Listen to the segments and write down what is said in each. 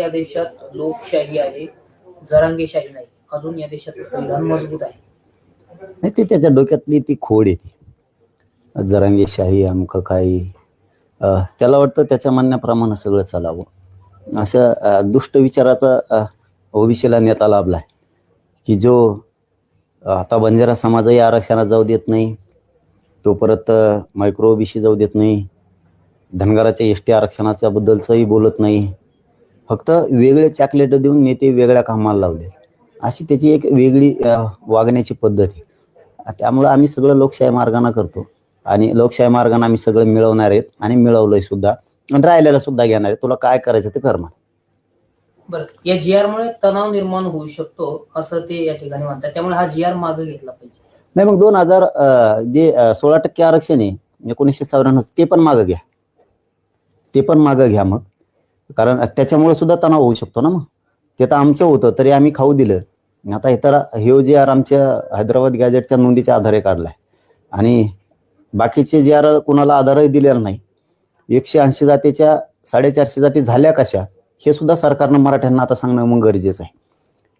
या देशात लोकशाही आहे जरांगेशाही नाही. अजून या देशाचं संविधान मजबूत आहे. नाही ते त्याच्या डोक्यातली ती खोड येते जरांगेशाही अमकं काही त्याला वाटतं त्याच्या म्हणण्याप्रमाणे सगळं चालावं. अशा दुष्ट विचाराचा ओबीसीला नेता लाभलाय की जो आता बंजारा समाजही आरक्षणात जाऊ देत नाही तो परत मायक्रो ओबीसी जाऊ देत नाही धनगराच्या एस टी आरक्षणाच्या बद्दलचंही बोलत नाही फक्त वेगळे चॉकलेट देऊन नेते वेगळ्या कामाला लावले. अशी त्याची एक वेगळी वागण्याची पद्धत आहे. त्यामुळं आम्ही सगळं लोकशाही मार्गाने करतो. आणि लोकशाही मार्गाने आम्ही सगळं मिळवणार आहेत आणि मिळवलंय सुद्धा. आणि राहिलेलं सुद्धा घेणार आहे तुला काय करायचं ते करणार बरं. या जी आर मुळे तणाव निर्माण होऊ शकतो असं ते या ठिकाणी म्हणतात. त्यामुळे हा जी आर मागे घेतला पाहिजे. नाही मग दोन हजार जे सोळा टक्के आरक्षण आहे एकोणीसशे चौऱ्याण्णव ते पण मागं घ्या. ते पण मागं घ्या मग. कारण त्याच्यामुळे सुद्धा तणाव होऊ शकतो ना मग. ते तर आमचं होतं तरी आम्ही खाऊ दिलं. आता हे तर हे जे आर आमच्या हैदराबाद गॅजेटच्या नोंदीच्या आधारे काढलाय. आणि बाकीचे जे आर कुणाला आधारही दिलेला नाही. एकशे ऐंशी जातीच्या साडेचारशे जाती झाल्या कशा हे सुद्धा सरकारनं मराठ्यांना आता सांगणं मग गरजेचं आहे.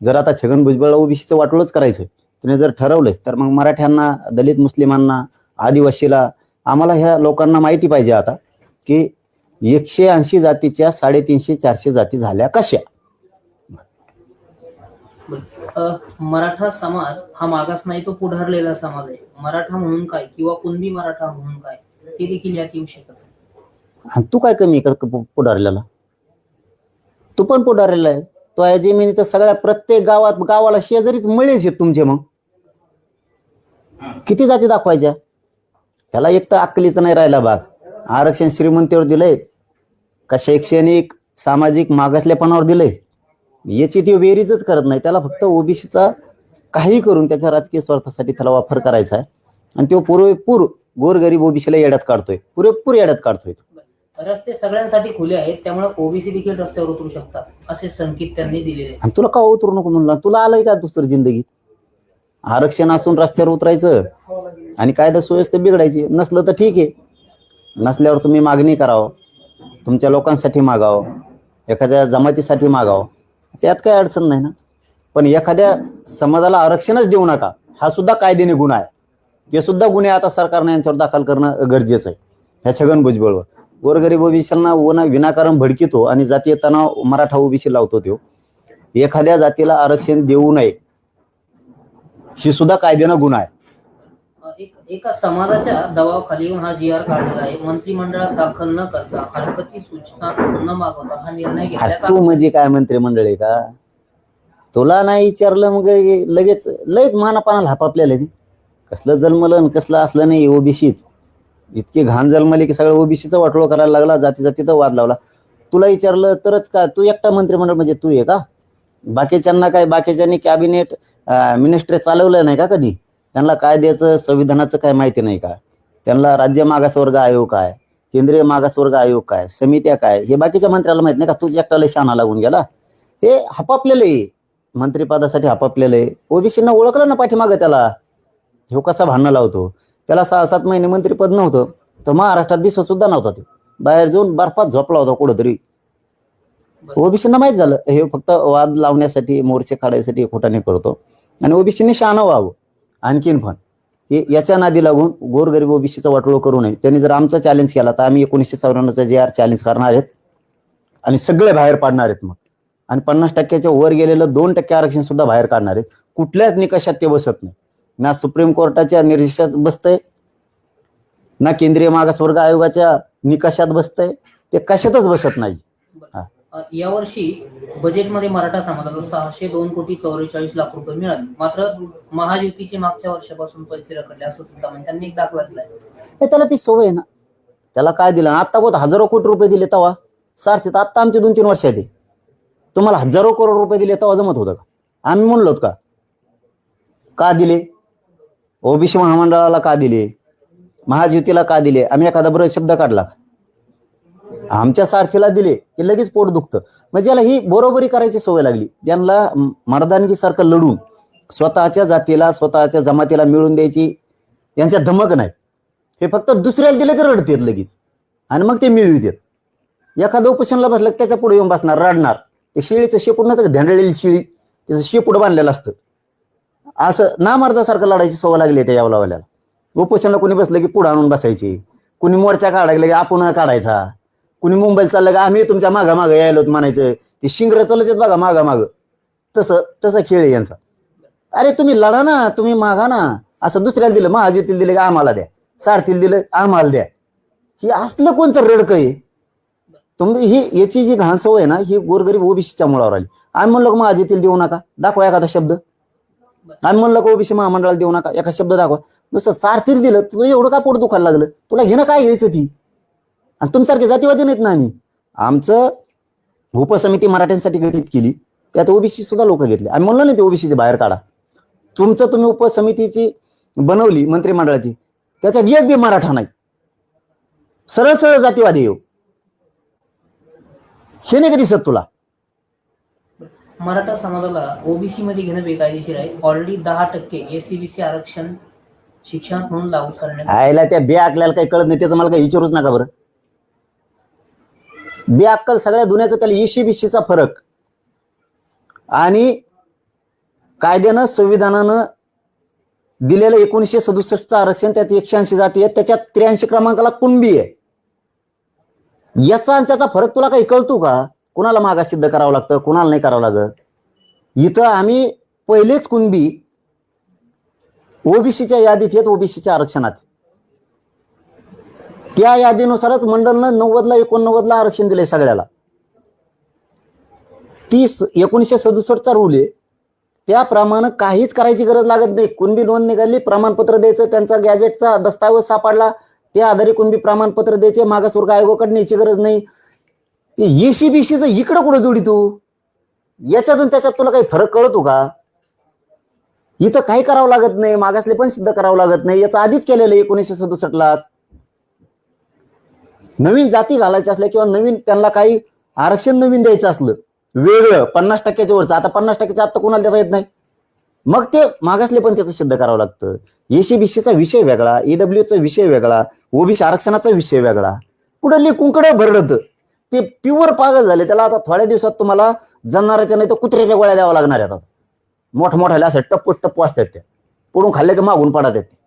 जर आता छगन भुजबळ ओबीसीचं वाटोळच करायचं तिने जर ठरवलंच तर मग मराठ्यांना दलित मुस्लिमांना आदिवासीला आम्हाला ह्या लोकांना माहिती पाहिजे आता की एकशे ऐंशी जातीच्या साडेतीनशे चारशे जाती झाल्या. कशा? मराठा समाज हा मागास नाही तो पुढारलेला समाज आहे. मराठा म्हणून काय किंवा कुणबी मराठा म्हणून काय ते देखील यात येऊ शकत तू काय कमी कर पुढारलेला? तू पण पुढारलेला आहे. तो या जमिनी तर सगळ्या प्रत्येक गावात गावाला शेजारीच मळेच आहेत तुमचे मग. किती जाती दाखवायच्या? त्याला एक तर अक्कलीचं नाही राहिला भाग. आरक्षण श्रीमंतीवर दिलंय. का शैक्षणिक सामाजिक मागासलेपणावर दिलंय? याची ती बेरीजच करत नाही. त्याला फक्त ओबीसीचा काही करून त्याच्या राजकीय स्वार्थासाठी त्याला वापर करायचा आहे. आणि तो पुरेपूर गोरगरीब ओबीसीला येड्यात काढतोय. पुरेपूर येड्यात काढतोय रस्ते सगळ्यांसाठी खुले आहेत त्यामुळे ओबीसी देखील रस्त्यावर उतरू शकतात असे संकेत त्यांनी दिलेले आणि तुला का उतरू नको म्हणला? तुला आलंय का दुसरं जिंदगीत? आरक्षण असून रस्त्यावर उतरायचं आणि कायदा सुव्यवस्था बिघडायची नसलं तर ठीक आहे. नसल्यावर तुम्ही मागणी करावं. तुमच्या लोकांसाठी मागावं एखाद्या जमातीसाठी मागावं त्यात काही अडचण नाही ना. पण एखाद्या समाजाला आरक्षणच देऊ नका हा सुद्धा कायद्याने गुन्हा आहे. ते सुद्धा गुन्हे आता सरकारने यांच्यावर दाखल करणं गरजेचं आहे. ह्या छगन भुजबळवर. गोरगरीब ओबीसींना उन्हा विनाकारण भडकितो आणि जातीय तणाव मराठा ओबीसी लावतो तो एखाद्या जातीला आरक्षण देऊ नये. ही सुद्धा कायद्यानं गुन्हा आहे. एक समाजाच्या दबावाखाली येऊन हा जी आर काढलेला आहे. मंत्रिमंडळात दाखल न करता हरकती सूचना न मागवता हा निर्णय घेतल्याचा तू म्हणजे काय मंत्रिमंडळ आहे का? तुला नाही विचारलं मग लगेच लगेच मानापानाला हापापल्याला ती. कसलं जन्मलं कसलं असलं नाही ओबीसीत इतके घाण जन्मले की सगळं ओबीसीचं वाटोळ करायला लागला जाती जातीचा वाद लावला. तुला विचारलं तरच का? तू एकटा मंत्रिमंडळ म्हणजे तू आहे का? बाकीच्यांना काय? बाकीच्यांनी कॅबिनेट मिनिस्ट्री चालवलं नाही का कधी? त्यांना कायद्याचं संविधानाचं काय माहिती नाही का? त्यांना राज्य मागासवर्ग आयोग काय? केंद्रीय मागासवर्ग आयोग काय? समित्या काय? हे बाकीच्या मंत्र्याला माहीत नाही का? तुझ्या एकट्याला शाना लागून गेला. हे हपापलेलं आहे. मंत्रिपदासाठी हपापलेलं आहे. ओबीसीना ओळखलं ना पाठीमागं त्याला? ह्यो कसा भांडणं लावतो? त्याला सहा सात महिने मंत्रिपद नव्हतं. तर महाराष्ट्रात दिसत सुद्धा नव्हता तो बाहेर जाऊन बर्फात झोपला होता कुठंतरी. ओबीसीना माहीत झालं. हे फक्त वाद लावण्यासाठी मोर्चे काढायसाठी खोटाने करतो. आणि ओबीसीने शहाणं व्हावं. आणखीन पण की याच्या नादी लागून गोरगरीब ओबीसीचा वाटोळ करू नये. त्यांनी जर आमचा चॅलेंज केला तर आम्ही एकोणीसशे चौऱ्याण्णवचा जे आर चॅलेंज करणार आहेत आणि सगळे बाहेर पाडणार आहेत मग. आणि पन्नास टक्क्याच्या वर गेलेलं दोन टक्के आरक्षण सुद्धा बाहेर काढणार आहेत. कुठल्याच निकषात ते बसत नाही. ना सुप्रीम कोर्टाच्या निर्देशात बसतंय ना केंद्रीय मागासवर्ग आयोगाच्या निकषात बसतंय. ते कशातच बसत नाही. यावर्षी बजेटमध्ये मराठा समाजाला सहाशे दोन कोटी चौवेचाळीस लाख रुपये मिळाले. मात्र महायुतीचे मागच्या वर्षापासून पैसे रखडले असं सुद्धा म्हणजे त्यांनी एक दाखला दिलाय. हे त्याला ती सवय आहे ना. त्याला काय दिलं? आता बहुत हजारो कोटी रुपये दिले तवा. सारथीत आत्ता आमचे दोन तीन वर्ष आहे ते. तुम्हाला हजारो करोड रुपये दिले तेव्हा जमत होतं का? आम्ही म्हणलो का? का दिले? ओबीसी महामंडळाला का दिले? महायुतीला का दिले? आम्ही एखादा बरं शब्द काढला. का? आमच्या सारथीला दिले की लगेच पोट दुखतं. म्हणजे याला ही बरोबरी करायची सवय लागली. त्यांना मर्दानगी सारखं लढून स्वतःच्या जातीला स्वतःच्या जमातीला मिळून द्यायची यांच्या धमक नाही. हे फक्त दुसऱ्याला दिले की रडतेत लगेच. आणि मग ते मिळवितात. एखादं उपोषणला बसलं त्याच्या पुढे येऊन बसणार रडणार. ते शेळीचं शेपूट नसतं धेंडळलेली शेळी त्याचं शेपूट बांधलेलं असतं. असं ना मर्दासारखं लढायची सवय लागली त्या यावलावाल्याला. उपोषणला कोणी बसलं की पुढं आणून बसायची. कुणी मोर्चा काढायला की आपण काढायचा. कुणी मुंबईला चाललं का आम्ही तुमच्या मागा मागं यायलो म्हणायचं. ते शिंगर चालत आहेत बघा मागा मागं तसं तसा खेळ आहे यांचा. अरे तुम्ही लढा ना तुम्ही मागा ना. असं दुसऱ्याला दिलं महाजीतील दिलं की आम्हाला द्या. सारथीला दिलं आम्हाला द्या. हे असलं कोणतं रडकं आहे? तुम्ही ही याची जी घाण सवय आहे ना ही गोरगरीब ओबीसीच्या मुळावर आली. आम्ही म्हणलो महाजीतील देऊ नका. दाखवा एखादा शब्द. आम्ही म्हणलं का ओबीसी महामंडळाला देऊ नका. एका शब्द दाखवा. नुसतं सारथीला दिलं तुला एवढं का पोट दुखायला लागलं? तुला घेणं काय घ्यायचं ती? आणि तुमच्यासारखे जातीवादी नाहीत ना आम्ही. आमचं उपसमिती मराठ्यांसाठी गठीत केली. त्यात ओबीसी सुद्धा लोक घेतले. आम्ही म्हणलो नाही ते ओबीसीचे बाहेर काढा. तुमचं तुम्ही उपसमितीची बनवली मंत्रिमंडळाची. त्याच्यात एक बी मराठा नाही. सरळ सरळ जातीवादी येऊ. हे नाही का दिसत तुला? मराठा समाजाला ओबीसी मध्ये घेणं बेकायदेशीर आहे. ऑलरेडी दहा टक्के एससीबीसी आरक्षण शिक्षणात म्हणून लागू करण्यात आयला त्या बे अकल्याला काही कळत नाही त्याचं मला काही विचारूच नका बरं. बेअक्कल सगळ्या दुनियाचा त्याला इशी बिशीचा फरक. आणि कायद्यानं संविधानानं दिलेलं एकोणीसशे सदुसष्टचं आरक्षण त्यात एकशे ऐंशी जाती आहे त्याच्यात त्र्याऐंशी क्रमांकाला कुणबी आहे. याचा आणि त्याचा फरक तुला काही कळतो का? कुणाला मागा सिद्ध करावं लागतं कुणाला नाही करावं लागत? इथं आम्ही पहिलेच कुणबी ओबीसीच्या यादीत येत ओबीसीच्या आरक्षणात त्या यादीनुसारच मंडळनं नव्वदला एकोणनव्वदला आरक्षण दिलंय सगळ्याला. तीस एकोणीसशे सदुसष्टचा रूल आहे. त्याप्रमाणे काहीच करायची गरज लागत नाही. कुणबी नोंद निघाली प्रमाणपत्र द्यायचं त्यांचा गॅजेटचा दस्तावेज सापडला त्या आधारे कुणबी प्रमाणपत्र द्यायचे मागासवर्ग आयोगाकडे न्यायची गरज नाही. ते एसी बीसीचं इकडं कुठं जोडी तू? याच्यातून त्याच्यात तुला काही फरक कळतो का? इथं काही करावं लागत नाही मागासले पण सिद्ध करावं लागत नाही. याचं आधीच केलेलं एकोणीसशे सदुसष्टलाच. नवीन जाती घालायच्या असल्या किंवा नवीन त्यांना काही आरक्षण नवीन द्यायचं असलं वेगळं पन्नास टक्क्याच्या वरचं. आता पन्नास टक्क्याच्या आत्ता कोणाला देता येत नाही. मग ते मागासले पण त्याचं सिद्ध करावं लागतं. एसीबीसीचा विषय वेगळा ईडब्ल्यूचा विषय वेगळा ओबीसी आरक्षणाचा विषय वेगळा. कुठं लिकुंकडे भरडत. ते प्युअर पागल झाले. त्याला आता थोड्या दिवसात तुम्हाला जनावरांच्या नाही तर कुत्र्याच्या गोळ्या द्याव्या लागणार आहेत आता. मोठमोठ्याला असं टप्पू टप्पू असतात त्या. पुढून खाल्ले की मागून पडत आहेत ते.